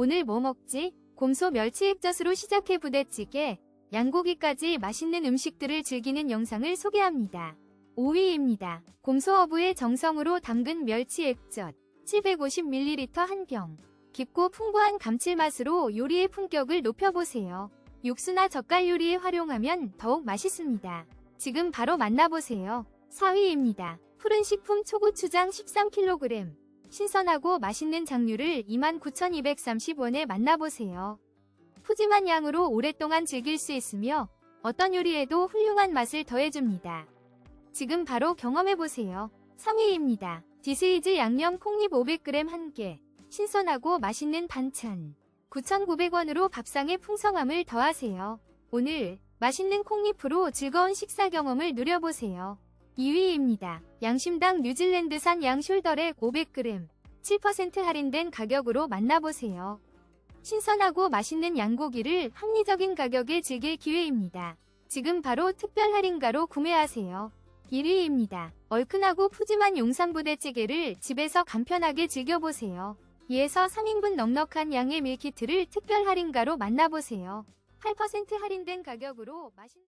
오늘 뭐 먹지? 곰소 멸치 액젓으로 시작해 부대찌개, 양고기까지 맛있는 음식들을 즐기는 영상을 소개합니다. 5위입니다. 곰소 어부의 정성으로 담근 멸치 액젓 750ml 한 병. 깊고 풍부한 감칠맛으로 요리의 품격을 높여보세요. 육수나 젓갈 요리에 활용하면 더욱 맛있습니다. 지금 바로 만나보세요. 4위입니다. 푸른 식품 초고추장 13kg. 신선하고 맛있는 장류를 29,230원에 만나보세요. 푸짐한 양으로 오랫동안 즐길 수 있으며 어떤 요리에도 훌륭한 맛을 더해줍니다. 지금 바로 경험해보세요. 3위입니다. 디스이즈 양념 콩잎 500g 1개. 신선하고 맛있는 반찬. 9,900원으로 밥상의 풍성함을 더하세요. 오늘 맛있는 콩잎으로 즐거운 식사 경험을 누려보세요. 2위입니다. 양심당 뉴질랜드산 양 숄더렉 500g. 7% 할인된 가격으로 만나보세요. 신선하고 맛있는 양고기를 합리적인 가격에 즐길 기회입니다. 지금 바로 특별 할인가로 구매하세요. 1위입니다. 얼큰하고 푸짐한 용산부대찌개를 집에서 간편하게 즐겨보세요. 2에서 3인분 넉넉한 양의 밀키트를 특별 할인가로 만나보세요. 8% 할인된 가격으로 맛있는